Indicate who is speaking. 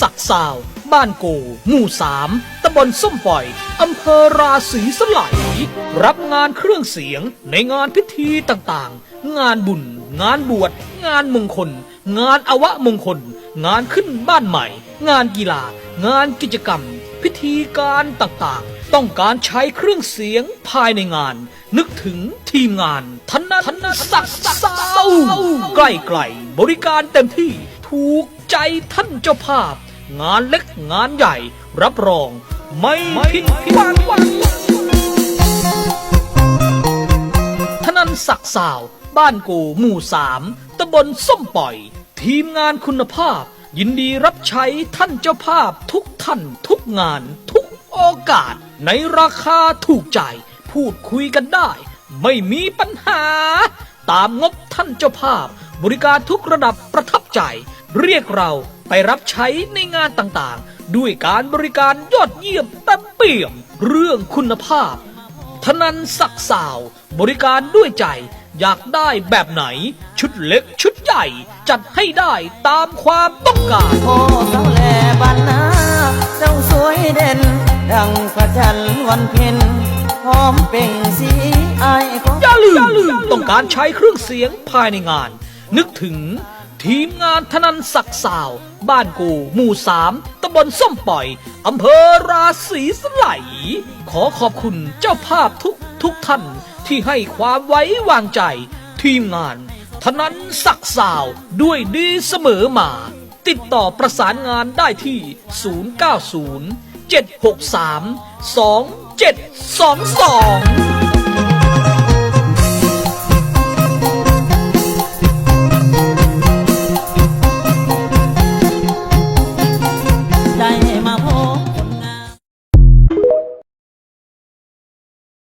Speaker 1: สักสาว บ้านโก หมู่สามตำบลส้มปล่อย อำเภอราศีสไลยรับงานเครื่องเสียงในงานพิธีต่างๆ งานบุญ งานบวช งานมงคล งานอวะมงคล งานขึ้นบ้านใหม่ งานกีฬา งานกิจกรรม พิธีการต่างๆ ต้องการใช้เครื่องเสียงภายในงาน นึกถึงทีมงานทนันสักสาวใกล้ๆบริการเต็มที่ถูก ใจท่านเจ้าภาพ งานเล็กงานใหญ่ รับรอง ไม่ผิดหวังธนันศักสาว บ้านกูหมู่สามตำบลส้มปล่อย ทีมงานคุณภาพ ยินดีรับใช้ท่านเจ้าภาพทุกท่านทุกงาน ทุกโอกาส ในราคาถูกใจ พูดคุยกันได้ ไม่มีปัญหา ตามงบท่านเจ้าภาพ บริการทุกระดับประทับใจ เรียกเราไปรับใช้ในงานต่างๆ ด้วยการบริการยอดเยี่ยมเต็มเปี่ยมเรื่องคุณภาพธนันศักดิ์สาว บริการด้วยใจอยากได้แบบไหน ชุดเล็กชุดใหญ่ จัดให้ได้ตามความต้องการ
Speaker 2: โอ้สาวแลบ้านนาเจ้าสวยเด่น ดังพระจันทร์วันเพ็ญหอมเป่งสีอายของ
Speaker 1: อย่าลืมต้องการใช้เครื่องเสียงภายในงาน นึกถึง ทีมงานธนันศักดิ์สาว บ้านกูหมู่สามตำบลส้มปล่อย อำเภอราศีสไลขอขอบคุณเจ้าภาพทุกทุกท่านที่ให้ความไว้วางใจ ทีมงานธนันศักดิ์สาวด้วยดีเสมอมา ติดต่อประสานงานได้ที่ 090 763 2722